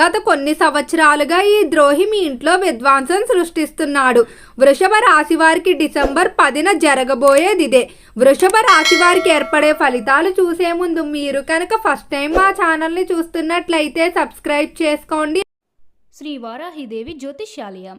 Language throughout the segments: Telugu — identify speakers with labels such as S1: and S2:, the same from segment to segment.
S1: గత కొన్ని సంవత్సరాలుగా ఈ ద్రోహి మీ ఇంట్లో విధ్వంసం సృష్టిస్తున్నాడు. వృషభ రాశి వారికి డిసెంబర్ పదిన జరగబోయేది ఇదే. వృషభ రాశి వారికి ఏర్పడే ఫలితాలు చూసే ముందు మీరు కనుక ఫస్ట్ టైం మా ఛానల్ని చూస్తున్నట్లయితే సబ్స్క్రైబ్ చేసుకోండి.
S2: శ్రీ వారాహిదేవి జ్యోతిష్యాలయం.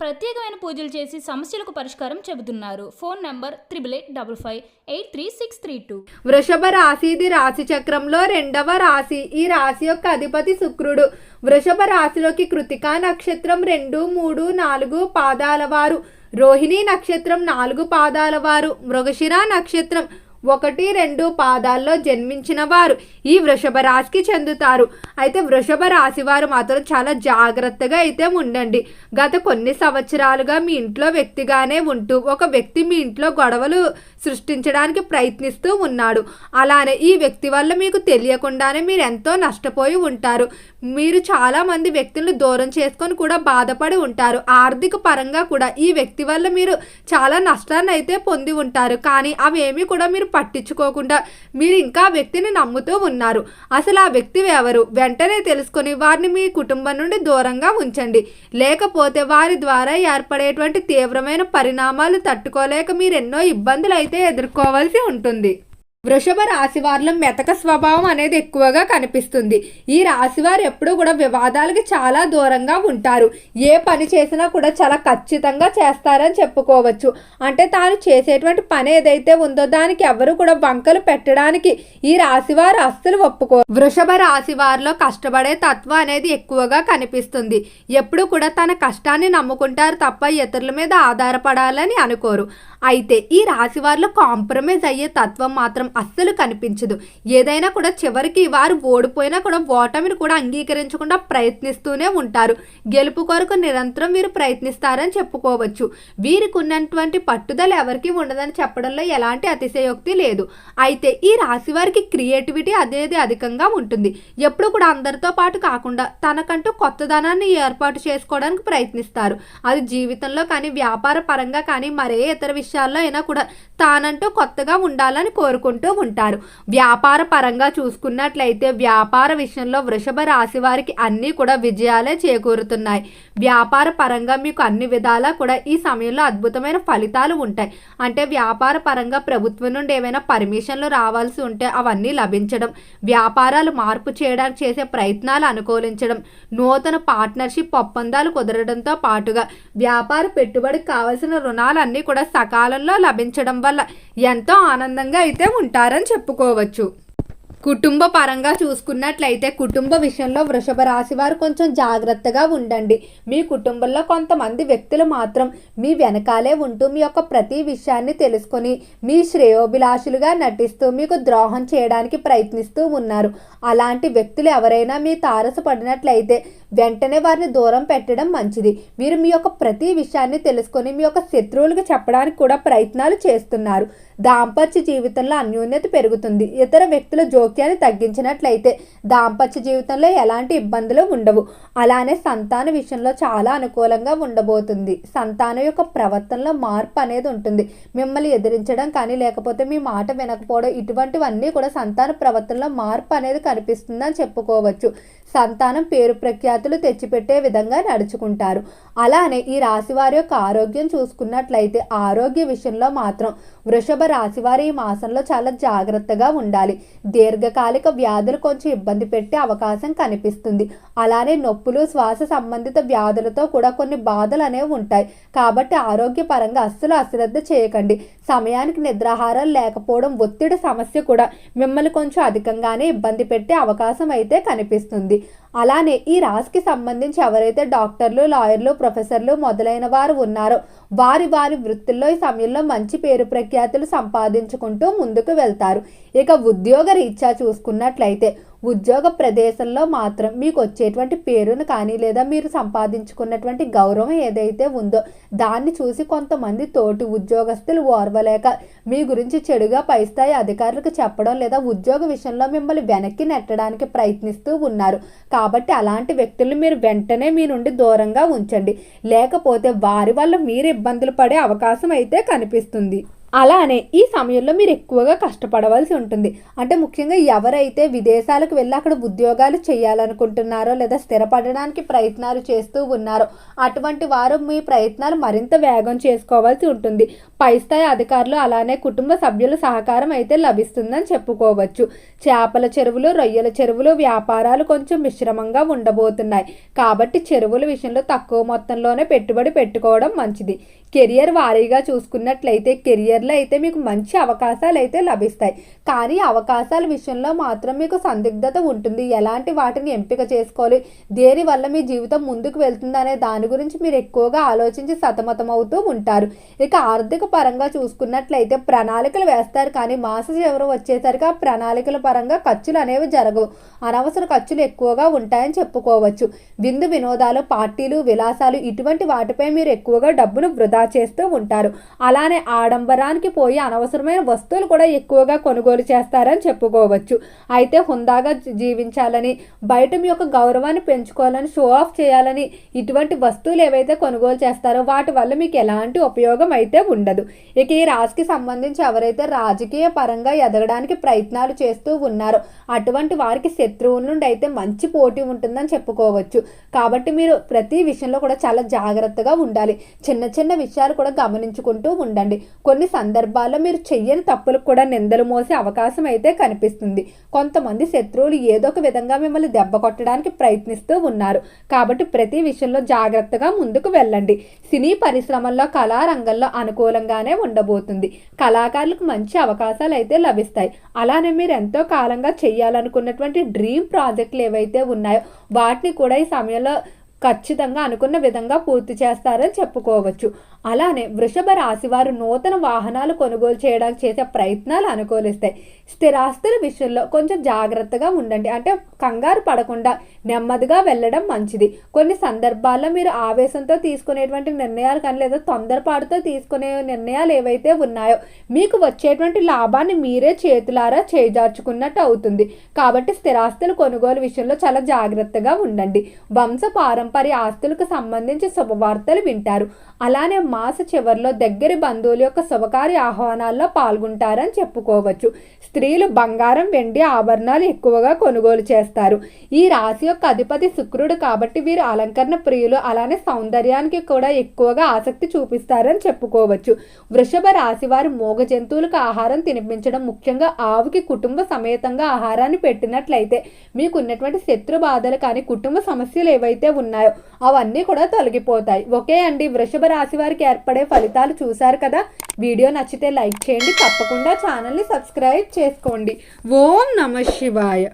S2: ప్రత్యేకమైన పూజలు చేసి సమస్యలకు పరిష్కారం చెబుతున్నారు. Phone number triple eight double five eight three six three two.
S1: వృషభ రాశి ఇది రాశి చక్రంలో రెండవ రాశి. ఈ రాశి యొక్క అధిపతి శుక్రుడు. వృషభ రాశిలోకి కృతికా నక్షత్రం రెండు మూడు నాలుగు పాదాల వారు. రోహిణి నక్షత్రం నాలుగు పాదాల వారు. మృగశిర నక్షత్రం ఒకటి రెండు పాదాల్లో జన్మించిన వారు. ఈ వృషభ రాశికి చెందుతారు. అయితే వృషభ రాశి వారు మాత్రం చాలా జాగ్రత్తగా అయితే ఉండండి. గత కొన్ని సంవత్సరాలుగా మీ ఇంట్లో వ్యక్తిగానే ఉంటూ ఒక వ్యక్తి మీ ఇంట్లో గొడవలు సృష్టించడానికి ప్రయత్నిస్తూ ఉన్నాడు. అలానే ఈ వ్యక్తి వల్ల మీకు తెలియకుండానే మీరు ఎంతో నష్టపోయి ఉంటారు. మీరు చాలామంది వ్యక్తులను దూరం చేసుకొని కూడా బాధపడి ఉంటారు. ఆర్థిక పరంగా కూడా ఈ వ్యక్తి వల్ల మీరు చాలా నష్టాన్ని అయితే పొంది ఉంటారు. కానీ అవేమీ కూడా మీరు పట్టించుకోకుండా మీరు ఇంకా వ్యక్తిని నమ్ముతూ ఉన్నారు. అసలు ఆ వ్యక్తి ఎవరు? వెంటనే తెలుసుకొని వారిని మీ కుటుంబం నుండి దూరంగా ఉంచండి. లేకపోతే వారి ద్వారా ఏర్పడేటువంటి తీవ్రమైన పరిణామాలు తట్టుకోలేక మీరు ఎన్నో ఇబ్బందులు అయితే ఎదుర్కోవాల్సి ఉంటుంది. వృషభ రాశి వారిలో మెతక స్వభావం అనేది ఎక్కువగా కనిపిస్తుంది. ఈ రాశివారు ఎప్పుడూ కూడా వివాదాలకి చాలా దూరంగా ఉంటారు. ఏ పని చేసినా కూడా చాలా ఖచ్చితంగా చేస్తారని చెప్పుకోవచ్చు. అంటే తాను చేసేటువంటి పని ఏదైతే ఉందో దానికి ఎవరు కూడా వంకలు పెట్టడానికి ఈ రాశివారు అస్సలు ఒప్పుకో వృషభ రాశి వారిలో కష్టపడే తత్వం అనేది ఎక్కువగా కనిపిస్తుంది. ఎప్పుడు కూడా తన కష్టాన్ని నమ్ముకుంటారు తప్ప ఇతరుల మీద ఆధారపడాలని అనుకోరు. అయితే ఈ రాశివారిలో కాంప్రమైజ్ అయ్యే తత్వం మాత్రం అస్సలు కనిపించదు. ఏదైనా కూడా చివరికి వారు ఓడిపోయినా కూడా ఓటమిని కూడా అంగీకరించకుండా ప్రయత్నిస్తూనే ఉంటారు. గెలుపు కొరకు నిరంతరం వీరు ప్రయత్నిస్తారని చెప్పుకోవచ్చు. వీరికి ఉన్నటువంటి పట్టుదల ఎవరికి ఉండదని చెప్పడంలో ఎలాంటి అతిశయోక్తి లేదు. అయితే ఈ రాశి వారికి క్రియేటివిటీ అనేది అధికంగా ఉంటుంది. ఎప్పుడు కూడా అందరితో పాటు కాకుండా తనకంటూ కొత్తదనాన్ని ఏర్పాటు చేసుకోవడానికి ప్రయత్నిస్తారు. అది జీవితంలో కానీ వ్యాపార పరంగా కానీ మరే ఇతర విషయాల్లో అయినా కూడా తానంటూ కొత్తగా ఉండాలని చేసుకుంటూ ఉంటారు. వ్యాపార పరంగా చూసుకున్నట్లయితే వ్యాపార విషయంలో వృషభ రాశి వారికి అన్నీ కూడా విజయాలే చేకూరుతున్నాయి. వ్యాపార పరంగా మీకు అన్ని విధాలా కూడా ఈ సమయంలో అద్భుతమైన ఫలితాలు ఉంటాయి. అంటే వ్యాపార పరంగా ప్రభుత్వం నుండి ఏమైనా పర్మిషన్లు రావాల్సి ఉంటే అవన్నీ లభించడం వ్యాపారాలు మార్పు చేయడానికి చేసే ప్రయత్నాలు అనుకూలించడం నూతన పార్ట్నర్షిప్ ఒప్పందాలు కుదరడంతో పాటుగా వ్యాపార పెట్టుబడికి కావలసిన రుణాలన్నీ కూడా సకాలంలో లభించడం వల్ల ఎంతో ఆనందంగా అయితే ఉంటారని చెప్పుకోవచ్చు. కుటుంబ పరంగా చూసుకున్నట్లయితే కుటుంబ విషయంలో వృషభ రాశి వారు కొంచెం జాగ్రత్తగా ఉండండి. మీ కుటుంబంలో కొంతమంది వ్యక్తులు మాత్రం మీ వెనకాలే ఉంటూ మీ యొక్క ప్రతి విషయాన్ని తెలుసుకొని మీ శ్రేయోభిలాషులుగా నటిస్తూ మీకు ద్రోహం చేయడానికి ప్రయత్నిస్తూ ఉన్నారు. అలాంటి వ్యక్తులు ఎవరైనా మీ తారసపడినట్లయితే వెంటనే వారిని దూరం పెట్టడం మంచిది. మీరు మీ యొక్క ప్రతి విషయాన్ని తెలుసుకొని మీ యొక్క శత్రువులకు చెప్పడానికి కూడా ప్రయత్నాలు చేస్తున్నారు. దాంపత్య జీవితంలో అన్యోన్యత పెరుగుతుంది. ఇతర వ్యక్తుల జోక్యాన్ని తగ్గించినట్లయితే దాంపత్య జీవితంలో ఎలాంటి ఇబ్బందులు ఉండవు. అలానే సంతాన విషయంలో చాలా అనుకూలంగా ఉండబోతుంది. సంతానం యొక్క ప్రవర్తనలో మార్పు అనేది ఉంటుంది. మిమ్మల్ని ఎదిరించడం కానీ లేకపోతే మీ మాట వినకపోవడం ఇటువంటివన్నీ కూడా సంతాన ప్రవర్తనలో మార్పు అనేది కనిపిస్తుందని చెప్పుకోవచ్చు. సంతానం పేరు ప్రఖ్యాతులు తెచ్చిపెట్టే విధంగా నడుచుకుంటారు. అలానే ఈ రాశి వారి యొక్క ఆరోగ్యం చూసుకున్నట్లయితే ఆరోగ్య విషయంలో మాత్రం వృషభ రాశి వారి ఈ మాసంలో చాలా జాగ్రత్తగా ఉండాలి. దీర్ఘకాలిక వ్యాధులు కొంచెం ఇబ్బంది పెట్టే అవకాశం కనిపిస్తుంది. అలానే నొప్పులు శ్వాస సంబంధిత వ్యాధులతో కూడా కొన్ని బాధలు అనేవి ఉంటాయి. కాబట్టి ఆరోగ్యపరంగా అస్సలు అశ్రద్ధ చేయకండి. సమయానికి నిద్రాహారాలు లేకపోవడం ఒత్తిడి సమస్య కూడా మిమ్మల్ని కొంచెం అధికంగానే ఇబ్బంది పెట్టే అవకాశం అయితే కనిపిస్తుంది. అలానే ఈ రాశికి సంబంధించి ఎవరైతే డాక్టర్లు లాయర్లు ప్రొఫెసర్లు మొదలైన వారు ఉన్నారో వారి వారి వృత్తుల్లో ఈ సమయంలో మంచి పేరు ప్రఖ్యాతులు సంపాదించుకుంటూ ముందుకు వెళ్తారు. ఇక ఉద్యోగ రీత్యా చూసుకున్నట్లయితే ఉద్యోగ ప్రదేశంలో మాత్రం మీకు వచ్చేటువంటి పేరును కానీ లేదా మీరు సంపాదించుకున్నటువంటి గౌరవం ఏదైతే ఉందో దాన్ని చూసి కొంతమంది తోటి ఉద్యోగస్తులు ఓర్వలేక మీ గురించి చెడుగా పై స్థాయి అధికారులకు చెప్పడం లేదా ఉద్యోగ విషయంలో మిమ్మల్ని వెనక్కి నెట్టడానికి ప్రయత్నిస్తూ ఉన్నారు. కాబట్టి అలాంటి వ్యక్తులు మీరు వెంటనే మీ నుండి దూరంగా ఉంచండి. లేకపోతే వారి వల్ల మీరు ఇబ్బందులు పడే అవకాశం అయితే కనిపిస్తుంది. అలానే ఈ సమయంలో మీరు ఎక్కువగా కష్టపడవలసి ఉంటుంది. అంటే ముఖ్యంగా ఎవరైతే విదేశాలకు వెళ్ళి అక్కడ ఉద్యోగాలు చేయాలనుకుంటున్నారో లేదా స్థిరపడడానికి ప్రయత్నాలు చేస్తూ ఉన్నారో అటువంటి వారు మీ ప్రయత్నాలు మరింత వేగం చేసుకోవాల్సి ఉంటుంది. పై స్థాయి అధికారులు అలానే కుటుంబ సభ్యుల సహకారం అయితే లభిస్తుందని చెప్పుకోవచ్చు. చేపల చెరువులు రొయ్యల చెరువులు వ్యాపారాలు కొంచెం మిశ్రమంగా ఉండబోతున్నాయి. కాబట్టి చెరువుల విషయంలో తక్కువ మొత్తంలోనే పెట్టుబడి పెట్టుకోవడం మంచిది. కెరియర్ వారీగా చూసుకున్నట్లయితే కెరియర్ కెరియర్లో అయితే మీకు మంచి అవకాశాలు అయితే లభిస్తాయి. కానీ అవకాశాల విషయంలో మాత్రం మీకు సందిగ్ధత ఉంటుంది. ఎలాంటి వాటిని ఎంపిక చేసుకోవాలి? దేని వల్ల మీ జీవితం ముందుకు వెళ్తుంది అనే దాని గురించి మీరు ఎక్కువగా ఆలోచించి సతమతమవుతూ ఉంటారు. ఇక ఆర్థిక పరంగా చూసుకున్నట్లయితే ప్రణాళికలు వేస్తారు. కానీ మాస చివరి వచ్చేసరికి ఆ ప్రణాళికల పరంగా ఖర్చులు అనేవి జరగవు. అనవసర ఖర్చులు ఎక్కువగా ఉంటాయని చెప్పుకోవచ్చు. విందు వినోదాలు పార్టీలు విలాసాలు ఇటువంటి వాటిపై మీరు ఎక్కువగా డబ్బును వృధా చేస్తూ ఉంటారు. అలానే ఆడంబరానికి పోయి అనవసరమైన వస్తువులు కూడా ఎక్కువగా కొనుగోలు చేస్తారని చెప్పుకోవచ్చు. అయితే హుందాగా జీ- జీవించాలని బయట మీ యొక్క గౌరవాన్ని పెంచుకోవాలని షో ఆఫ్ చేయాలని ఇటువంటి వస్తువులు ఏవైతే కొనుగోలు చేస్తారో వాటి వల్ల మీకు ఎలాంటి ఉపయోగం అయితే ఉండదు. ఇక ఈ రాశికి సంబంధించి ఎవరైతే రాజకీయ పరంగా ఎదగడానికి ప్రయత్నాలు చేస్తూ ఉన్నారో అటువంటి వారికి శత్రువుల నుండి అయితే మంచి పోటీ ఉంటుందని చెప్పుకోవచ్చు. కాబట్టి మీరు ప్రతి విషయంలో కూడా చాలా జాగ్రత్తగా ఉండాలి. చిన్న చిన్న విషయాలు కూడా గమనించుకుంటూ ఉండండి. కొన్ని సందర్భాల్లో మీరు చెయ్యని తప్పులకు కూడా నిందలు మోసే అవకాశం అయితే కనిపిస్తుంది. కొంతమంది శత్రువులు ఏదో ఒక విధంగా మిమ్మల్ని దెబ్బ కొట్టడానికి ప్రయత్నిస్తూ ఉన్నారు. కాబట్టి ప్రతి విషయంలో జాగ్రత్తగా ముందుకు వెళ్ళండి. సినీ పరిశ్రమల్లో కళారంగంలో అనుకూలంగానే ఉండబోతుంది. కళాకారులకు మంచి అవకాశాలు అయితే లభిస్తాయి. అలానే మీరు ఎంతో కాలంగా చేయాలనుకున్నటువంటి డ్రీమ్ ప్రాజెక్టులు ఏవైతే ఉన్నాయో వాటిని కూడా ఈ సమయంలో ఖచ్చితంగా అనుకున్న విధంగా పూర్తి చేస్తారని చెప్పుకోవచ్చు. అలానే వృషభ రాశి వారు నూతన వాహనాలు కొనుగోలు చేయడానికి చేసే ప్రయత్నాలు అనుకూలిస్తాయి. స్థిరాస్తుల విషయంలో కొంచెం జాగ్రత్తగా ఉండండి. అంటే కంగారు పడకుండా నెమ్మదిగా వెళ్ళడం మంచిది. కొన్ని సందర్భాల్లో మీరు ఆవేశంతో తీసుకునేటువంటి నిర్ణయాలు కానీ లేదా తొందరపాటుతో తీసుకునే నిర్ణయాలు ఏవైతే ఉన్నాయో మీకు వచ్చేటువంటి లాభాన్ని మీరే చేతులారా చేజార్చుకున్నట్టు అవుతుంది. కాబట్టి స్థిరాస్తుల కొనుగోలు విషయంలో చాలా జాగ్రత్తగా ఉండండి. వంశ పారంపర్య ఆస్తులకు సంబంధించి శుభవార్తలు వింటారు. అలానే మాస చివరిలో దగ్గరి బంధువుల యొక్క శుభకార్య ఆహ్వానాల్లో పాల్గొంటారని చెప్పుకోవచ్చు. స్త్రీలు బంగారం వెండి ఆభరణాలు ఎక్కువగా కొనుగోలు చేస్తారు. ఈ రాశి యొక్క అధిపతి శుక్రుడు కాబట్టి వీరు అలంకరణ ప్రియులు అలానే సౌందర్యానికి కూడా ఎక్కువగా ఆసక్తి చూపిస్తారని చెప్పుకోవచ్చు. వృషభ రాశి వారు మూగ జంతువులకు ఆహారం తినిపించడం ముఖ్యంగా ఆవుకి కుటుంబ సమేతంగా ఆహారాన్ని పెట్టినట్లయితే మీకున్నటువంటి శత్రు బాధలు కానీ కుటుంబ సమస్యలు ఏవైతే ఉన్నాయో ఉన్నాయో అవన్నీ కూడా తొలగిపోతాయి. ఓకే అండి. వృషభ రాశి వారికి ఏర్పడే ఫలితాలు చూశారు కదా? వీడియో నచ్చితే లైక్ చేయండి. తప్పకుండా ఛానల్ని సబ్స్క్రైబ్ చేసుకోండి. ఓం నమ శివాయ.